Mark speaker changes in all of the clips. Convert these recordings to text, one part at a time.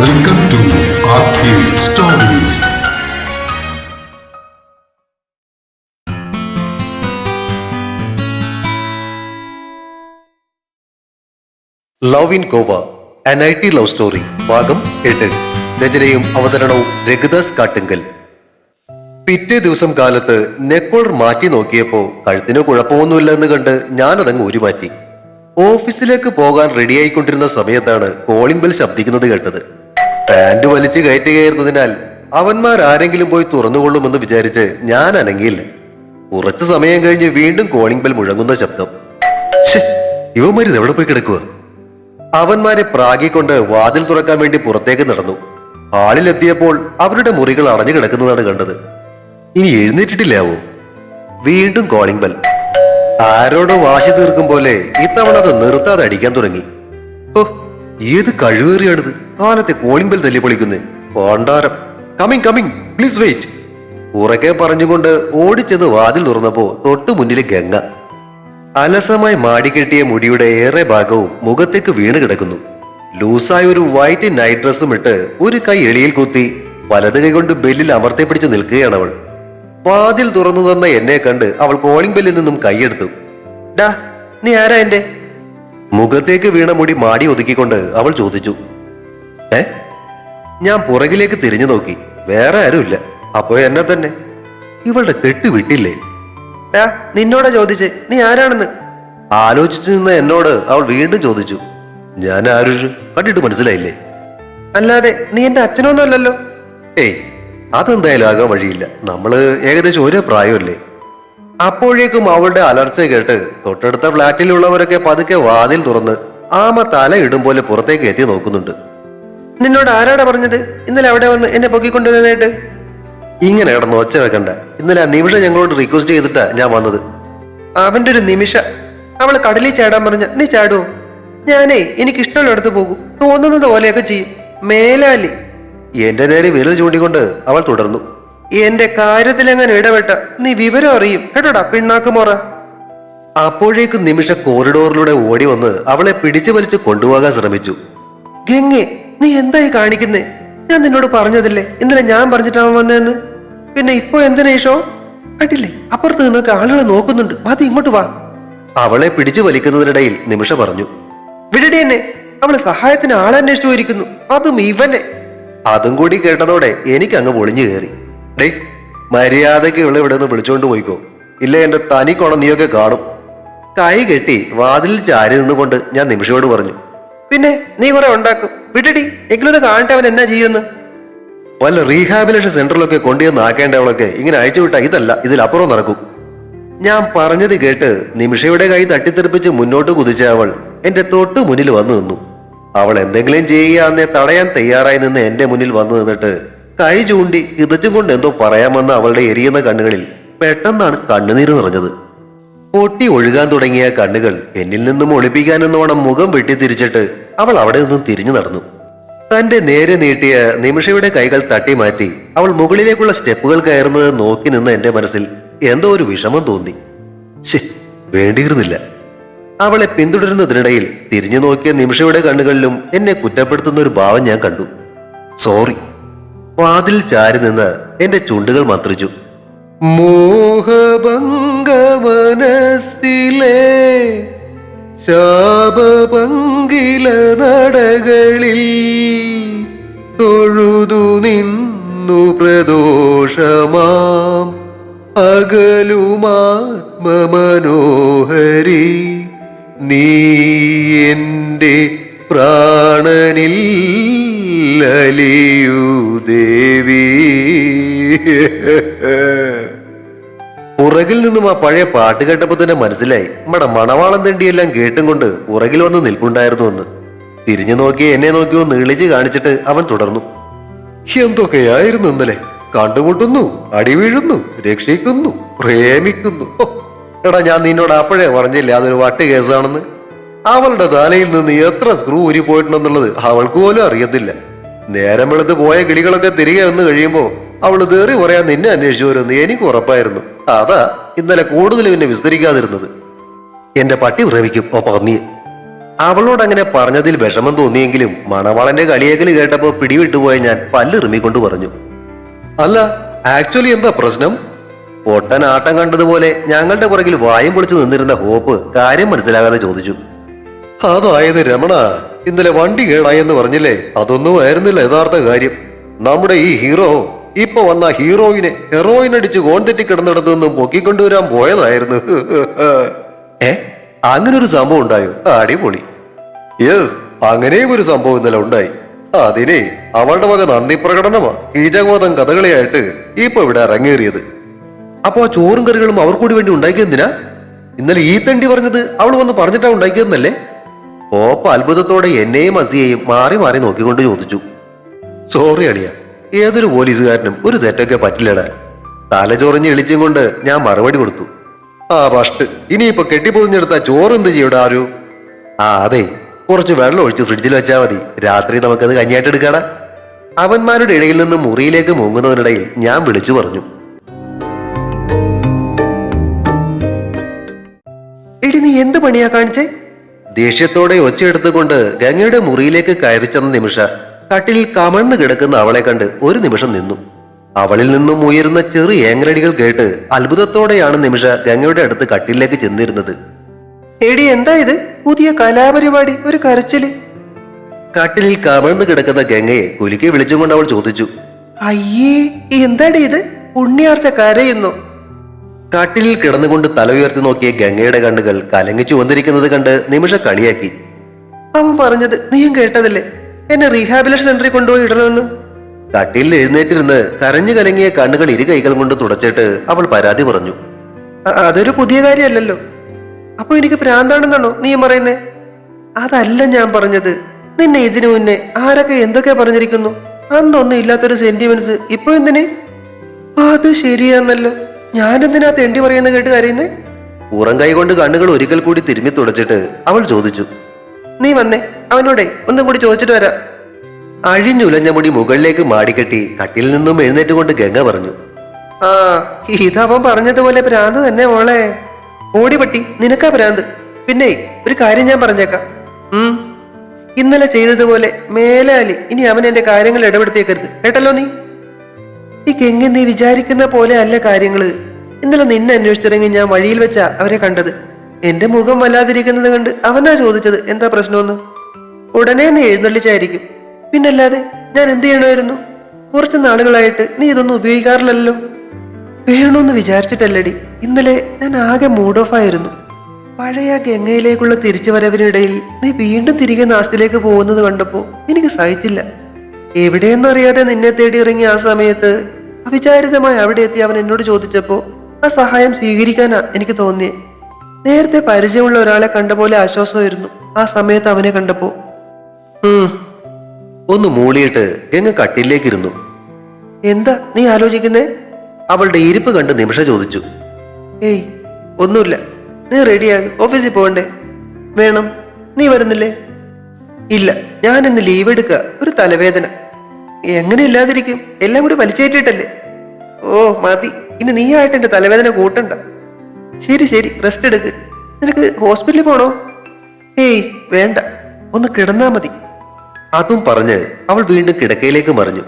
Speaker 1: Welcome to stories.
Speaker 2: Love in Goa N I T love story ഭാഗം എട്ട്. രചനയും അവതരണവും രഘുദാസ് കാട്ടുങ്കൽ. പിറ്റേ ദിവസം കാലത്ത് നെക്കോളർ മാറ്റി നോക്കിയപ്പോ കഴുത്തിന് കുഴപ്പമൊന്നുമില്ല എന്ന് കണ്ട് ഞാനതങ്ങ് ഊരിമാറ്റി. ഓഫീസിലേക്ക് പോകാൻ റെഡിയായിക്കൊണ്ടിരുന്ന സമയത്താണ് കോളിംഗ് ബെൽ ശബ്ദിക്കുന്നത് കേട്ടത്. പാന്റ് വലിച്ചു കയറ്റുകയായിരുന്നതിനാൽ അവന്മാരാരെങ്കിലും പോയി തുറന്നുകൊള്ളുമെന്ന് വിചാരിച്ച് ഞാൻ അനങ്ങിയില്ല. കുറച്ചു സമയം കഴിഞ്ഞ് വീണ്ടും കോളിംഗ് ബെൽ മുഴങ്ങുന്ന ശബ്ദം. ഇവന്മാരിത് എവിടെ പോയി കിടക്കുക അവന്മാരെ പ്രാഗിക്കൊണ്ട് വാതിൽ തുറക്കാൻ വേണ്ടി പുറത്തേക്ക് നടന്നു. ഹാളിലെത്തിയപ്പോൾ അവരുടെ മുറികൾ അടഞ്ഞു കിടക്കുന്നതാണ് കണ്ടത്. ഇനി എഴുന്നേറ്റിട്ടില്ലാവോ? വീണ്ടും കോളിംഗ് ബെൽ. ആരോടോ വാശി തീർക്കും പോലെ ഇത്തവണ അത് നിർത്താതെ അടിക്കാൻ തുടങ്ങി. ഓ ഏത് കഴിവേറിയാണിത്? കാലത്തെ കോളിംഗ് ബെൽ തല്ലി പൊളിക്കുന്നേ. പോണ്ടാരം കമ്മിങ് കമ്മിങ് പ്ലീസ് വെയിറ്റ് ഉറക്കെ പറഞ്ഞുകൊണ്ട് ഓടിച്ചെന്ന് വാതിൽ തുറന്നപ്പോ തൊട്ടു മുന്നിലെ ഗംഗ. അലസമായി മാടിക്കെട്ടിയ മുടിയുടെ ഏറെ ഭാഗവും മുഖത്തേക്ക് വീണ് കിടക്കുന്നു. ലൂസായ ഒരു വൈറ്റ് നൈറ്റ് ഡ്രസ്സും ഇട്ട് ഒരു കൈ എളിയിൽ കുത്തി വലത് കൈ കൊണ്ട് ബെല്ലിൽ അമർത്തി പിടിച്ച് നിൽക്കുകയാണ് അവൾ. വാതിൽ തുറന്നു തന്ന എന്നെ കണ്ട് അവൾ കോളിംഗ് ബെല്ലിൽ നിന്നും കൈയെടുത്തു ഡാ നീ ആരാ എന്റെ? മുഖത്തേക്ക് വീണ മുടി മാടി ഒതുക്കിക്കൊണ്ട് അവൾ ചോദിച്ചു. ഏ? ഞാൻ പുറകിലേക്ക് തിരിഞ്ഞു നോക്കി. വേറെ ആരുമില്ല. അപ്പോ എന്നെ തന്നെ. ഇവളുടെ കെട്ട് വിട്ടില്ലേ? ഏ നിന്നോടാ ചോദിച്ചേ. നീ ആരാണെന്ന്? ആലോചിച്ചു നിന്ന എന്നോട് അവൾ വീണ്ടും ചോദിച്ചു. ഞാൻ ആരുഷ് കണ്ടിട്ട് മനസ്സിലായില്ലേ? അല്ലാതെ നീ എന്റെ അച്ഛനൊന്നുമല്ലല്ലോ ഏയ് അതെന്തായാലും ആകാൻ വഴിയില്ല. നമ്മൾ ഏകദേശം ഒരേ പ്രായമല്ലേ? അപ്പോഴേക്കും അവളുടെ അലർച്ച കേട്ട് തൊട്ടടുത്ത ഫ്ലാറ്റിലുള്ളവരൊക്കെ പതുക്കെ വാതിൽ തുറന്ന് ആമ തല ഇടും പോലെ പുറത്തേക്ക് എത്തി നോക്കുന്നുണ്ട്. നിന്നോട് ആരാടാ പറഞ്ഞത്? ഇന്നലെ അവിടെ വന്ന് എന്നെ പൊക്കിക്കൊണ്ടുവരാനായിട്ട്? ഇങ്ങനെ കിടന്ന് ഒച്ച വെക്കണ്ട. ഇന്നലെ ആ നിമിഷം ഞങ്ങളോട് റിക്വസ്റ്റ് ചെയ്തിട്ടാ ഞാൻ വന്നത്. അവന്റെ ഒരു നിമിഷ. അവൾ കടലിൽ ചാടാൻ പറഞ്ഞ നീ ചാടുവോ ഞാനേ എനിക്ക് ഇഷ്ടമുള്ളിടത്ത് പോകും. തോന്നുന്നത് പോലെയൊക്കെ ചെയ്യും. മേലാലി. എന്റെ നേരെ വിരൽ ചൂണ്ടിക്കൊണ്ട് അവൾ തുടർന്നു. എന്റെ കാര്യത്തിൽ എങ്ങനെ ഇടപെട്ട നീ വിവരം അറിയും. കേട്ടോടാ പിണ്ണാക്കുമോറ അപ്പോഴേക്ക് അപ്പോഴേക്കും നിമിഷ കോറിഡോറിലൂടെ ഓടി വന്ന് അവളെ പിടിച്ചു വലിച്ച് കൊണ്ടുപോകാൻ ശ്രമിച്ചു. ഗംഗെ നീ എന്തായി കാണിക്കുന്നേ? ഞാൻ നിന്നോട് പറഞ്ഞതല്ലേ? ഇന്നലെ ഞാൻ പറഞ്ഞിട്ടാണ് വന്നതെന്ന്? പിന്നെ ഇപ്പൊ എന്തിനാ ഈഷോ കണ്ടില്ലേ? അപ്പുറത്ത് നിന്നൊക്കെ ആളുകളെ നോക്കുന്നുണ്ട്. മതി ഇങ്ങോട്ട് വാ. അവളെ പിടിച്ചു വലിക്കുന്നതിനിടയിൽ നിമിഷ പറഞ്ഞു. വിടടി എന്നെ. അവൾ സഹായത്തിന് ആളെ പോയിരിക്കുന്നു അതും ഇവനെ. അതും കൂടി കേട്ടതോടെ എനിക്ക് അങ്ങ് പൊളിഞ്ഞു കയറി. ഡേ മര്യാദയ്ക്ക് ഇവളെ ഇവിടെ നിന്ന് വിളിച്ചോണ്ട് പോയിക്കോ. ഇല്ല എന്റെ തനി കൊണ നീയൊക്കെ കാണും. കൈ കെട്ടി വാതിലിൽ ചാരി നിന്നുകൊണ്ട് ഞാൻ നിമിഷയോട് പറഞ്ഞു. പിന്നെ നീ കുറെ ഉണ്ടാക്കും. വിടടി എങ്കിലും കാണട്ടെ അവൻ എന്നാ ചെയ്യുന്ന. വല്ല റീഹാബിലേഷൻ സെന്ററിലൊക്കെ കൊണ്ടുവന്ന് ആക്കേണ്ടവളൊക്കെ ഇങ്ങനെ അയച്ചു വിട്ടാ ഇതല്ല ഇതിലപ്പുറം നടക്കും. ഞാൻ പറഞ്ഞത് കേട്ട് നിമിഷയുടെ കൈ തട്ടിത്തെറിപ്പിച്ച് മുന്നോട്ട് കുതിച്ച അവൾ എന്റെ തൊട്ടു മുന്നിൽ വന്നു നിന്നു. അവൾ എന്തെങ്കിലും ചെയ്യാന്നെ തടയാൻ തയ്യാറായി നിന്ന് എന്റെ മുന്നിൽ വന്നു നിന്നിട്ട് കൈ ചൂണ്ടി കിതച്ചും കൊണ്ട് എന്തോ പറയാമെന്ന അവളുടെ എരിയുന്ന കണ്ണുകളിൽ പെട്ടെന്നാണ് കണ്ണുനീര് നിറഞ്ഞത്. പൊട്ടി ഒഴുകാൻ തുടങ്ങിയ കണ്ണുകൾ എന്നിൽ നിന്നും ഒളിപ്പിക്കാനെന്നോണം മുഖം വെട്ടിത്തിരിച്ചിട്ട് അവൾ അവിടെ നിന്നും തിരിഞ്ഞു നടന്നു. തന്റെ നേരെ നീട്ടിയ നിമിഷയുടെ കൈകൾ തട്ടി മാറ്റി അവൾ മുകളിലേക്കുള്ള സ്റ്റെപ്പുകൾ കയറുന്നത് നോക്കി നിന്ന് എന്റെ മനസ്സിൽ എന്തോ ഒരു വിഷമം തോന്നി. വേണ്ടിയിരുന്നില്ല. അവളെ പിന്തുടരുന്നതിനിടയിൽ തിരിഞ്ഞു നോക്കിയ നിമിഷയുടെ കണ്ണുകളിലും എന്നെ കുറ്റപ്പെടുത്തുന്ന ഒരു ഭാവം ഞാൻ കണ്ടു. സോറി. വാതിൽ ചാരി നിന്ന് എന്റെ ചുണ്ടുകൾ മന്ത്രിച്ചു. മോഹഭംഗ മനസ്സിലെ ശാപഭംഗില നടകളിൽ തൊഴുതു നിന്നു പ്രദോഷമാം. അകലുമാത്മമനോഹരി നീ എന്റെ പ്രാണനിൽ ലലിയു ദേവി. പുറകിൽ നിന്നും ആ പഴയ പാട്ട് കേട്ടപ്പോ തന്നെ മനസ്സിലായി. നമ്മുടെ മണവാളം തണ്ടിയെല്ലാം കേട്ടും കൊണ്ട് പുറകിൽ വന്ന് നിൽപ്പുണ്ടായിരുന്നു എന്ന്. തിരിഞ്ഞു നോക്കി എന്നെ നോക്കിയോ നീളിച്ച് കാണിച്ചിട്ട് അവൻ തുടർന്നു. എന്തൊക്കെയായിരുന്നു ഇന്നലെ? കണ്ടുമുട്ടുന്നു അടിവീഴുന്നു രക്ഷിക്കുന്നു പ്രേമിക്കുന്നു. എടാ ഞാൻ നിന്നോട് അപ്പോഴേ പറഞ്ഞില്ലേ അതൊരു വട്ട് കേസാണെന്ന്? അവളുടെ തലയിൽ നിന്ന് എത്ര സ്ക്രൂ ഊരി പോയിട്ടുണ്ടെന്നുള്ളത് അവൾക്ക് പോലും അറിയത്തില്ല. നേരം വെളുത്ത് പോയ കിളികളൊക്കെ തിരികെ വന്ന് കഴിയുമ്പോ അവൾ തേറി പറയാൻ നിന്നെ അന്വേഷിച്ചു വരുമെന്ന് എനിക്ക് ഉറപ്പായിരുന്നു. അതാ ഇന്നലെ കൂടുതൽ പിന്നെ വിസ്തരിക്കാതിരുന്നത്. എന്റെ പട്ടി പ്രേമിക്കും ഓ പന്നി അവളോട് അങ്ങനെ പറഞ്ഞതിൽ വിഷമം തോന്നിയെങ്കിലും മണവാളന്റെ കളിയേക്കൽ കേട്ടപ്പോ പിടിവിട്ടുപോയ ഞാൻ പല്ലിറുമിക്കൊണ്ട് പറഞ്ഞു അല്ല ആക്ച്വലി എന്താ പ്രശ്നം? ഒട്ടൻ ആട്ടം കണ്ടതുപോലെ ഞങ്ങളുടെ പുറകിൽ വായും പൊളിച്ചു നിന്നിരുന്ന ഹോപ്പ് കാര്യം മനസ്സിലാകാതെ ചോദിച്ചു അതായത് രമണ ഇന്നലെ വണ്ടി കേടായെന്ന് പറഞ്ഞില്ലേ? അതൊന്നും ആയിരുന്നില്ല യഥാർത്ഥ കാര്യം. നമ്മുടെ ഈ ഹീറോ ഇപ്പൊ വന്ന ഹീറോയിനെ ഹെറോയിൻ അടിച്ച് കോൺതെറ്റി കിടന്നിടത്തു നിന്നും പൊക്കിക്കൊണ്ടുവരാൻ പോയതായിരുന്നു. ഏ? അങ്ങനെ ഒരു സംഭവം ഉണ്ടായോ? അടിപൊളി. യെസ് അങ്ങനെയും ഒരു സംഭവം ഇന്നലെ ഉണ്ടായി. അതിനെ അവളുടെ വക നന്ദി പ്രകടനമാ. കീചകോതം കഥകളിയായിട്ട് ഇപ്പൊ ഇവിടെ ഇറങ്ങേറിയത് അപ്പോ ആ ചോറും കറികളും അവർക്കൂടി കൂടി വേണ്ടി ഉണ്ടാക്കിയതിനാ ഇന്നലെ ഈ തണ്ടി പറഞ്ഞത് അവൾ വന്ന് പറഞ്ഞിട്ടാ ഉണ്ടാക്കിയതെന്നല്ലേ? ഓപ്പ അത്ഭുതത്തോടെ എന്നെയും അസിയെയും മാറി മാറി നോക്കിക്കൊണ്ട് ചോദിച്ചു. സോറി അളിയ. ഏതൊരു പോലീസുകാരനും ഒരു തെറ്റൊക്കെ പറ്റില്ലടാ. തലചൊറിഞ്ഞ് എളിച്ചും കൊണ്ട് ഞാൻ മറുപടി കൊടുത്തു. ആ ഫസ്റ്റ്. ഇനിയിപ്പോ കെട്ടിപ്പൊതിഞ്ഞെടുത്ത ചോറ് എന്ത് ചെയ്യൂടാ ആരു? ആ അതെ. കുറച്ച് വെള്ളം ഒഴിച്ച് ഫ്രിഡ്ജിൽ വെച്ചാൽ മതി. രാത്രി നമുക്കത് കഞ്ഞിയായിട്ട് എടുക്കാടാ. അവന്മാരുടെ ഇടയിൽ നിന്ന് മുറിയിലേക്ക് മുങ്ങുന്നതിനിടയിൽ ഞാൻ വിളിച്ചു പറഞ്ഞു. എടി നീ എന്ത് പണിയാ കാണിച്ചേ? ദേഷ്യത്തോടെ ഒച്ചയെടുത്തുകൊണ്ട് ഗംഗയുടെ മുറിയിലേക്ക് കയറി ചെന്ന നിമിഷ കട്ടിലിൽ കമണ്ണ് കിടക്കുന്ന അവളെ കണ്ട് ഒരു നിമിഷം നിന്നു. അവളിൽ നിന്നും ഉയരുന്ന ചെറു ഏങ്ങലടികൾ കേട്ട് അത്ഭുതത്തോടെയാണ് നിമിഷ ഗംഗയുടെ അടുത്ത് കട്ടിലേക്ക് ചെന്നിരുന്നത്. എടി എന്താ ഇത്? പുതിയ കലാപരിപാടി ഒരു കരച്ചിൽ. കട്ടിലിൽ കമഴ്ന്നു കിടക്കുന്ന ഗംഗയെ കുലുക്കി വിളിച്ചുകൊണ്ട് അവൾ ചോദിച്ചു അയ്യേ എന്താടി ഇത്? ഉണ്ണിയാർച്ച കരയുന്നു. കട്ടിലിൽ കിടന്നുകൊണ്ട് തല ഉയർത്തി നോക്കിയ ഗംഗയുടെ കണ്ണുകൾ കലങ്ങിച്ചു വന്നിരിക്കുന്നത് കണ്ട് നിമിഷ കളിയാക്കി. അവൻ പറഞ്ഞത് നീയും കേട്ടതല്ലേ? എന്നെ റീഹാബിലേഷൻ സെന്ററിൽ കൊണ്ടുപോയി ഇടണമെന്ന്? കട്ടിലിൽ എഴുന്നേറ്റിരുന്ന് കരഞ്ഞു കലങ്ങിയ കണ്ണുകൾ ഇരു കൈകൾ കൊണ്ട് തുടച്ചിട്ട് അവൾ പരാതി പറഞ്ഞു. അതൊരു പുതിയ കാര്യമല്ലല്ലോ. അപ്പൊ എനിക്ക് പ്രാന്താണെന്നാണോ നീ പറയുന്നേ? അതല്ല ഞാൻ പറഞ്ഞത്. നിന്നെ ഇതിനു മുന്നേ ആരൊക്കെ എന്തൊക്കെ പറഞ്ഞിരിക്കുന്നു? അന്നൊന്നും ഇല്ലാത്തൊരു സെന്റിമെന്റ്സ് ഇപ്പൊ എന്തിനെ? അത് ശരിയാന്നല്ലോ. ഞാനെന്തിനാ തെണ്ടി പറയുന്ന കേട്ട് കരയുന്നേ? പുറം കൈ കൊണ്ട് കണ്ണുകൾ ഒരിക്കൽ കൂടി തിരുമ്മി തുടച്ചിട്ട് അവൾ ചോദിച്ചു. നീ വന്നേ. അവനോടെ ഒന്നും കൂടി ചോദിച്ചിട്ട് വരാം. അഴിഞ്ഞുലഞ്ഞ മുടി മുകളിലേക്ക് മാടിക്കെട്ടി കട്ടിൽ നിന്നും എഴുന്നേറ്റ് കൊണ്ട് ഗംഗ പറഞ്ഞു. ആ ഇതവൻ പറഞ്ഞതുപോലെ ഭ്രാന്ത് തന്നെ മോളെ. ഓടിപട്ടി നിനക്കാ ഭ്രാന്ത്. പിന്നെ ഒരു കാര്യം ഞാൻ പറഞ്ഞേക്കാം. ഉം. ഇന്നലെ ചെയ്തതുപോലെ മേലാലി ഇനി അവൻ എന്റെ കാര്യങ്ങൾ ഇടപെടുത്തിയേക്കരുത്. കേട്ടല്ലോ നീ? ഈ ഗംഗ നീ വിചാരിക്കുന്ന പോലെ അല്ല കാര്യങ്ങൾ. ഇന്നലെ നിന്നെ അന്വേഷിച്ചിറങ്ങി ഞാൻ വഴിയിൽ വെച്ചാ അവരെ കണ്ടത്. എന്റെ മുഖം വല്ലാതിരിക്കുന്നത് കണ്ട് അവനാ ചോദിച്ചത് എന്താ പ്രശ്നമെന്ന്? ഉടനെ നീ എഴുന്നള്ളിച്ചായിരിക്കും. പിന്നല്ലാതെ ഞാൻ എന്ത് ചെയ്യണമായിരുന്നു? കുറച്ച് നാളുകളായിട്ട് നീ ഇതൊന്നും ഉപയോഗിക്കാറില്ലല്ലോ. വേണമെന്ന് വിചാരിച്ചിട്ടല്ലടി. ഇന്നലെ ഞാൻ ആകെ മൂഡ് ഓഫ് ആയിരുന്നു. പഴയ ഗംഗയിലേക്കുള്ള തിരിച്ചുവരവിനിടയിൽ നീ വീണ്ടും തിരികെ നാസ്റ്റിലേക്ക് പോകുന്നത് കണ്ടപ്പോ എനിക്ക് സഹിച്ചില്ല. എവിടെയെന്നറിയാതെ നിന്നെ തേടി ഇറങ്ങിയ ആ സമയത്ത് അവിചാരിതമായി അവിടെ എത്തി അവൻ എന്നോട് ചോദിച്ചപ്പോ ആ സഹായം സ്വീകരിക്കാനാ എനിക്ക് തോന്നിയേ. നേരത്തെ പരിചയമുള്ള ഒരാളെ കണ്ട പോലെ ആശ്വാസമായിരുന്നു. ആ സമയത്ത് അവനെ കണ്ടപ്പോ. ഒന്ന് മൂളിയിട്ട് ഗംഗ കട്ടിലേക്കിരുന്നു. എന്താ നീ ആലോചിക്കുന്നേ? അവളുടെ ഇരിപ്പ് കണ്ട് നിമിഷ ചോദിച്ചു. ഏയ് ഒന്നുമില്ല. നീ റെഡിയാകും ഓഫീസിൽ പോകണ്ടേ? വേണം. നീ വരുന്നില്ലേ? ഇല്ല ഞാൻ ഇന്ന് ലീവ് എടുക്കുക ഒരു തലവേദന. എങ്ങനെ ഇല്ലാതിരിക്കും? എല്ലാം കൂടി വലിച്ചേറ്റിട്ടല്ലേ? ഓ മതി. ഇനി നീ ആയിട്ട് എന്റെ തലവേദന കൂട്ടണ്ട. ശരി ശരി റെസ്റ്റ് എടുക്ക്. നിനക്ക് ഹോസ്പിറ്റലിൽ പോണോ? ഏയ് വേണ്ട. ഒന്ന് കിടന്നാ മതി. അതും പറഞ്ഞ് അവൾ വീണ്ടും കിടക്കയിലേക്ക് മറിഞ്ഞു.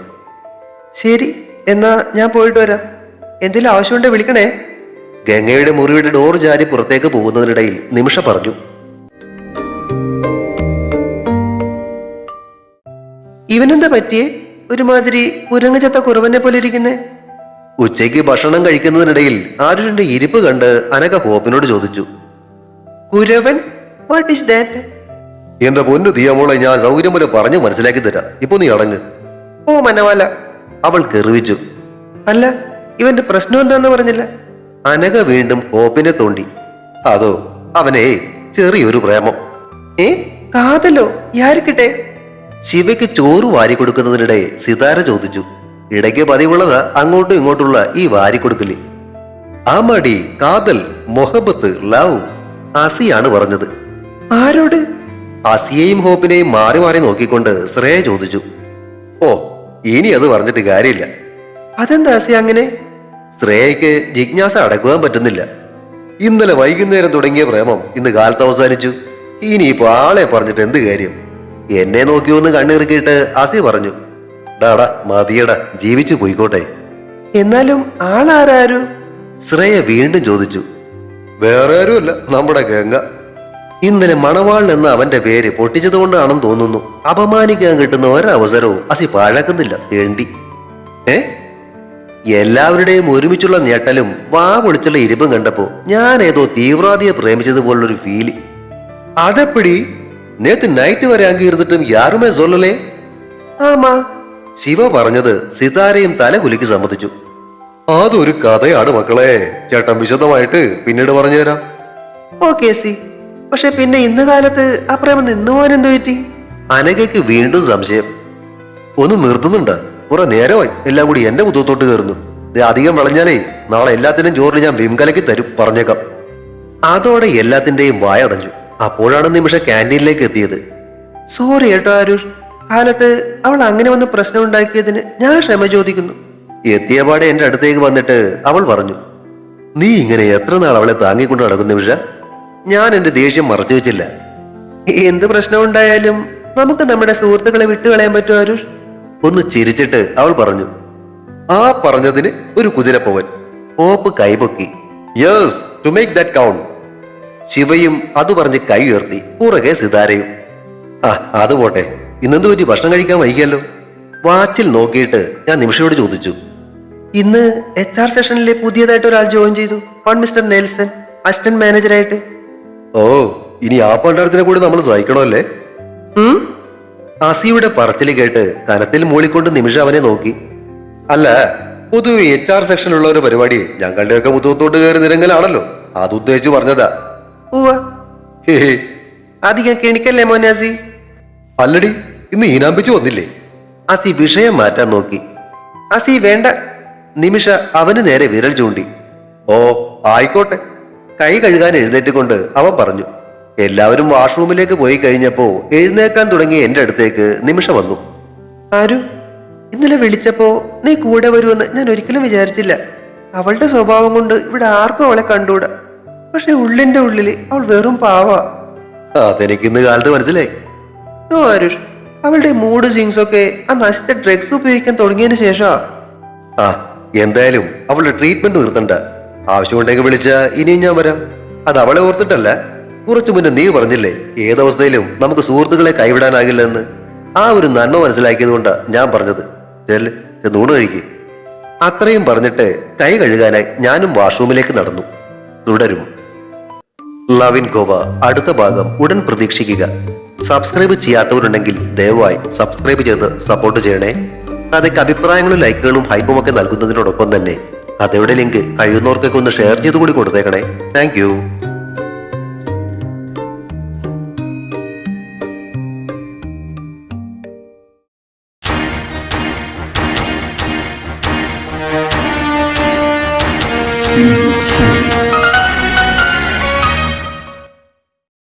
Speaker 2: ശരി എന്നാ ഞാൻ പോയിട്ട് വരാം. എന്തെങ്കിലും ആവശ്യമുണ്ടെ വിളിക്കണേ? ഗംഗയുടെ മുറിയുടെ ഡോർ ജാരി പുറത്തേക്ക് പോകുന്നതിനിടയിൽ നിമിഷ പറഞ്ഞു. ഇവനെന്താ പറ്റിയേ? ഒരുമാതിരി കുരങ്ങചത്ത കുറവനെ പോലെ ഇരിക്കുന്നേ. ഉച്ചയ്ക്ക് ഭക്ഷണം കഴിക്കുന്നതിനിടയിൽ ആരുഷിന്റെ ഇരിപ്പ് കണ്ട് അനക ഹോപ്പിനോട് ചോദിച്ചു കുരവൻ വാട്ട് ഈസ് ദാറ്റ് എന്റെ പൊന്നു തീയമോളെ ഞാൻ സൗകര്യം പോലെ പറഞ്ഞു മനസ്സിലാക്കി തരാം. ഇപ്പൊ നീ അടങ്ങ്. ഓ മനവാല. അവൾ കെറിവിച്ചു അല്ല ഇവന്റെ പ്രശ്നം എന്താന്ന് പറഞ്ഞില്ല? അനക വീണ്ടും ഹോപ്പിനെ തോണ്ടി. അതോ അവനെ ചെറിയൊരു പ്രേമം. ഏ കാതലോ? യാരിക്കട്ടെ ശിവയ്ക്ക് ചോറ് വാരി കൊടുക്കുന്നതിനിടെ സിതാര ചോദിച്ചു ഇടയ്ക്ക് പതിവുള്ളത് അങ്ങോട്ടും ഇങ്ങോട്ടുള്ള ഈ വാരി കൊടുക്കലി ആ മടി കാതൽ മൊഹബത്ത് ലവ് ആസിയാണ് പറഞ്ഞത്. ആരോട്? അസിയെയും ഹോപ്പിനെയും മാറി മാറി നോക്കിക്കൊണ്ട് ശ്രേയ ചോദിച്ചു. ഓ ഇനി അത് പറഞ്ഞിട്ട് കാര്യമില്ല. അതെന്താ അസി അങ്ങനെ? ശ്രേയയ്ക്ക് ജിജ്ഞാസ അടക്കുവാൻ പറ്റുന്നില്ല. ഇന്നലെ വൈകുന്നേരം തുടങ്ങിയ പ്രേമം ഇന്ന് കാലത്ത് അവസാനിച്ചു. ഇനിയിപ്പോ ആളെ പറഞ്ഞിട്ട് എന്ത് കാര്യം? എന്നെ നോക്കി ഒന്ന് കണ്ണിറുക്കിയിട്ട് ആസി പറഞ്ഞു. ഡാടാ മതിയടാ ജീവിച്ചു പോയിക്കോട്ടെ. എന്നാലും ആളാരാരു? ശ്രേയ വീണ്ടും ചോദിച്ചു. വേറെ ആരുമല്ല നമ്മുടെ ഗംഗ. ഇന്നലെ മണവാൾ എന്ന അവന്റെ പേര് പൊട്ടിച്ചതുകൊണ്ടാണെന്ന് തോന്നുന്നു. അപമാനിക്കാൻ കിട്ടുന്ന ഒരവസരവും അസി പാഴാക്കുന്നില്ല തേണ്ടി ഏ? എല്ലാവരുടെയും ഒരുമിച്ചുള്ള ഞെട്ടലും വാ പൊളിച്ചുള്ള ഇരിപ്പും കണ്ടപ്പോ ഞാൻ ഏതോ തീവ്രവാദിയെ പ്രേമിച്ചതുപോലുള്ളൊരു ഫീൽ അതെപ്പടി? നേത്ത് നൈറ്റ് വരെ അങ്ങിരുന്നിട്ടും യാരുമേ സൊല്ലലേ? ആമാ ശിവ പറഞ്ഞത് സിതാരയും തലകുലിക്ക് സമ്മതിച്ചു. അതൊരു കഥയാണ് മക്കളെ. ചേട്ടൻ വിശദമായിട്ട് പിന്നീട് പറഞ്ഞുതരാം. ഓക്കെ സി പക്ഷെ പിന്നെ ഇന്ന് കാലത്ത് ആ പ്രേമം നിന്നു പോകാൻ എന്ത് പറ്റി? അനഘയ്ക്ക് വീണ്ടും സംശയം. ഒന്ന് നിർത്തുന്നുണ്ട്. കുറെ നേരമായി എല്ലാം കൂടി എന്റെ മുത്തത്തോട്ട് കയറുന്നു. അധികം വിളഞ്ഞാലേ നാളെ എല്ലാത്തിനും ചോറിന് ഞാൻ വിംകലയ്ക്ക് തരും പറഞ്ഞേക്കാം. അതോടെ എല്ലാത്തിന്റെയും വായടഞ്ഞു. അപ്പോഴാണ് നിമിഷം ക്യാന്റീനിലേക്ക് എത്തിയത്. സോറി കേട്ടോ ആരുഷ് കാലത്ത് അവൾ അങ്ങനെ വന്ന് പ്രശ്നം ഉണ്ടാക്കിയതിന് ഞാൻ ക്ഷമ ചോദിക്കുന്നു. എത്തിയപാടെ എന്റെ അടുത്തേക്ക് വന്നിട്ട് അവൾ പറഞ്ഞു നീ ഇങ്ങനെ എത്ര നാൾ അവളെ താങ്ങിക്കൊണ്ട് നടക്കുന്ന വിഷ ഞാൻ എന്റെ ദേഷ്യം മറച്ചു വെച്ചില്ല. എന്ത് പ്രശ്നം ഉണ്ടായാലും നമുക്ക് നമ്മുടെ സുഹൃത്തുക്കളെ വിട്ടുകളയാൻ പറ്റുമോ അരുഷ് ഒന്ന് ചിരിച്ചിട്ട് അവൾ പറഞ്ഞു ആ പറഞ്ഞതിന് ഒരു കുതിരപ്പവൻ ഓപ്പ് കൈപൊക്കി. Yes to make that count ശിവയും അത് പറഞ്ഞ് കൈ ഉയർത്തി പുറകെ സിതാരയും. ആ അത് പോട്ടെ. ഇന്നെന്ത് പറ്റി? ഭക്ഷണം കഴിക്കാൻ വൈകിയല്ലോ. വാച്ചിൽ നോക്കിയിട്ട് ഞാൻ നിമിഷയോട് ചോദിച്ചു. ഇന്ന് എച്ച് ആർ സെഷനിലെ പുതിയതായിട്ട് ഒരാൾ ജോയിൻ ചെയ്തു. മിസ്റ്റർ നെൽസൺ അസിസ്റ്റന്റ് മാനേജറായിട്ട്. ഓ ഇനി ആ പണ്ടാരത്തിനെ കൂടി നമ്മൾ സഹിക്കണമല്ലേ? അസിയുടെ പറച്ചിൽ കേട്ട് കനത്തിൽ മൂളിക്കൊണ്ട് നിമിഷം അവനെ നോക്കി. അല്ല പൊതുവെ എച്ച് ആർ സെക്ഷനിലുള്ള ഒരു പരിപാടി ഞങ്ങളുടെയൊക്കെ മുതുകത്തോട്ട് കയറി നിരങ്ങലാണല്ലോ അത് ഉദ്ദേശിച്ച് പറഞ്ഞതാ. അധികം കെണിക്കല്ലേ മോനാസി അല്ലടി ഇന്ന് ഈനാമ്പിച്ചു വന്നില്ലേ അസി വിഷയം മാറ്റാൻ നോക്കി. അസി വേണ്ട. നിമിഷ അവന് നേരെ വിരൽ ചൂണ്ടി. ഓ ആയിക്കോട്ടെ. കൈ കഴുകാൻ എഴുന്നേറ്റുകൊണ്ട് അവൻ പറഞ്ഞു എല്ലാവരും വാഷ്റൂമിലേക്ക് പോയി കഴിഞ്ഞപ്പോ എഴുന്നേക്കാൻ തുടങ്ങി എന്റെ അടുത്തേക്ക് നിമിഷ വന്നു. ആരു? ഇന്നലെ വിളിച്ചപ്പോ നീ കൂടെ വരുമെന്ന് ഞാൻ ഒരിക്കലും വിചാരിച്ചില്ല. അവളുടെ സ്വഭാവം കൊണ്ട് ഇവിടെ ആർക്കും അവളെ കണ്ടുകൂടാ. പക്ഷെ ഉള്ളിന്റെ ഉള്ളിൽ അവൾ വെറും പാവാ. അതെനിക്ക് ഇന്ന് കാലത്ത് മനസ്സിലായി. ഓ ആരുഷ് അവളുടെ മൂഡ് സിങ്സ് ഒക്കെ ആ നശിച്ച ഡ്രഗ്സ് ഉപയോഗിക്കാൻ തുടങ്ങിയതിന് ശേഷമാ ആ എന്തായാലും അവളുടെ ട്രീറ്റ്മെന്റ് നിർത്തണ്ട. ആവശ്യമുണ്ടെങ്കിൽ വിളിച്ച ഇനിയും ഞാൻ വരാം. അത് അവളെ ഓർത്തിട്ടല്ല. കുറച്ചു മുന്നേ നീ പറഞ്ഞില്ലേ ഏതവസ്ഥയിലും നമുക്ക് സുഹൃത്തുക്കളെ കൈവിടാനാകില്ലെന്ന്. ആ ഒരു നന്മ മനസ്സിലാക്കിയത് കൊണ്ടാ ഞാൻ പറഞ്ഞത്. ചെല്ല് ചെന്നൂണ് കഴിക്ക്. അത്രയും പറഞ്ഞിട്ട് കൈ കഴുകാനായി ഞാനും വാഷ്റൂമിലേക്ക് നടന്നു. തുടരും. ലവിൻ ഗോവ അടുത്ത ഭാഗം ഉടൻ പ്രതീക്ഷിക്കുക. സബ്സ്ക്രൈബ് ചെയ്യാത്തവരുണ്ടെങ്കിൽ ദയവായി സബ്സ്ക്രൈബ് ചെയ്ത് സപ്പോർട്ട് ചെയ്യണേ. കഥയ്ക്ക് അഭിപ്രായങ്ങളും ലൈക്കുകളും ഹൈപ്പും ഒക്കെ നൽകുന്നതിനോടൊപ്പം തന്നെ കഥയുടെ ലിങ്ക് കഴിയുന്നവർക്കൊക്കെ ഒന്ന് ഷെയർ ചെയ്ത് കൂടി കൊടുത്തേക്കണേ താങ്ക്